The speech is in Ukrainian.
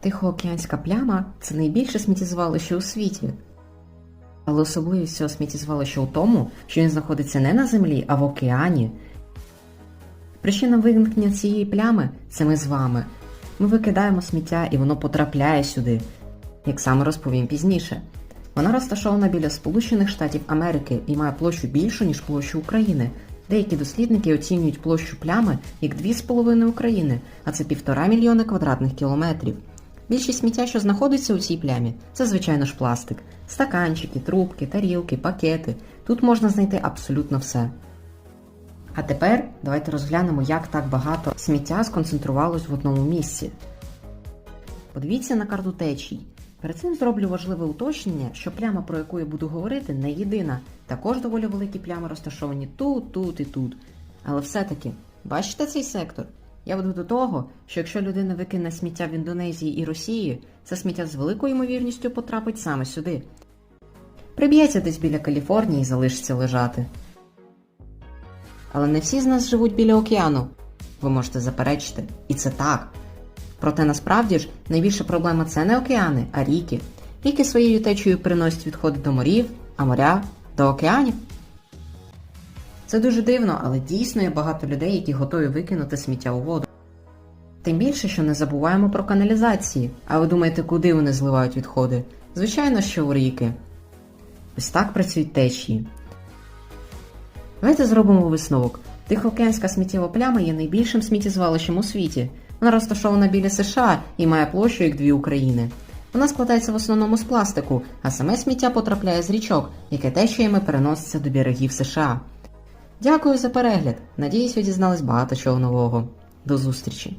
Тихоокеанська пляма це найбільше сміттєзвалище у світі. Але особливість цього сміттєзвалища у тому, що він знаходиться не на землі, а в океані. Причина виникнення цієї плями це ми з вами. Ми викидаємо сміття і воно потрапляє сюди, як саме розповім пізніше. Вона розташована біля Сполучених Штатів Америки і має площу більшу, ніж площу України. Деякі дослідники оцінюють площу плями як 2,5 України, а це півтора мільйони квадратних кілометрів. Більшість сміття, що знаходиться у цій плямі, це звичайно ж пластик: стаканчики, трубки, тарілки, пакети. Тут можна знайти абсолютно все. А тепер давайте розглянемо, як так багато сміття сконцентрувалось в одному місці. Подивіться на карту течій. Перед цим зроблю важливе уточнення, що пляма, про яку я буду говорити, не єдина. Також доволі великі плями розташовані тут, тут і тут. Але все-таки, бачите цей сектор? Я веду до того, що якщо людина викине сміття в Індонезії і Росії, це сміття з великою ймовірністю потрапить саме сюди. Приб'ється десь біля Каліфорнії і залишиться лежати. Але не всі з нас живуть біля океану. Ви можете заперечити. І це так. Проте насправді ж найбільша проблема це не океани, а ріки. Ріки своєю течією приносять відходи до морів, а моря до океанів. Це дуже дивно, але дійсно є багато людей, які готові викинути сміття у воду. Тим більше, що не забуваємо про каналізації. А ви думаєте, куди вони зливають відходи? Звичайно, що у ріки. Ось так працюють течії. Давайте зробимо висновок. Тихоокеанська сміттєва пляма є найбільшим сміттєзвалищем у світі. Вона розташована біля США і має площу як дві України. Вона складається в основному з пластику, а саме сміття потрапляє з річок, яке течіями переноситься до берегів США. Дякую за перегляд. Надіюсь, ви дізнались багато чого нового. До зустрічі!